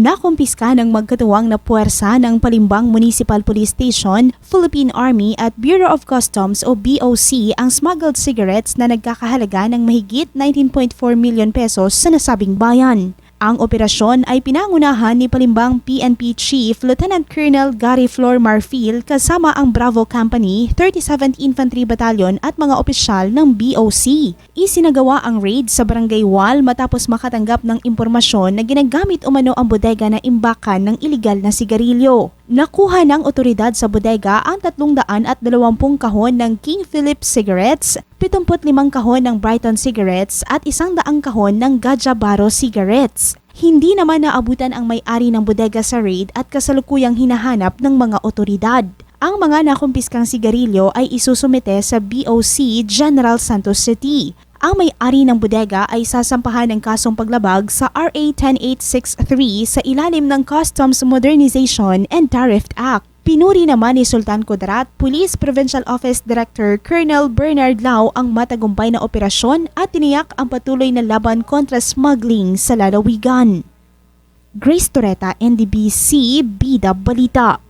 Nakumpiska ng magkatuwang na puwersa ng Palimbang Municipal Police Station, Philippine Army at Bureau of Customs o BOC ang smuggled cigarettes na nagkakahalaga ng mahigit 19.4 million pesos sa nasabing bayan. Ang operasyon ay pinangunahan ni Palimbang PNP Chief Lieutenant Colonel Gary Flor Marfil kasama ang Bravo Company, 37th Infantry Battalion at mga opisyal ng BOC. Isinagawa ang raid sa Barangay Wal matapos makatanggap ng impormasyon na ginagamit umano ang bodega na imbakan ng ilegal na sigarilyo. Nakuha ng otoridad sa bodega ang 320 kahon ng King Philip cigarettes, 75 kahon ng Brighton cigarettes at 100 kahon ng Gajabaro cigarettes. Hindi naman naabutan ang may-ari ng bodega sa raid at kasalukuyang hinahanap ng mga otoridad. Ang mga nakumpiskang sigarilyo ay isusumite sa BOC General Santos City. Ang may-ari ng bodega ay sasampahan ng kasong paglabag sa RA 10863 sa ilalim ng Customs Modernization and Tariff Act. Pinuri naman ni Sultan Kudrat, Police Provincial Office Director Colonel Bernard Lau ang matagumpay na operasyon at tiniyak ang patuloy na laban kontra smuggling sa lalawigan. Grace Toreta, NDBC, Bida Balita.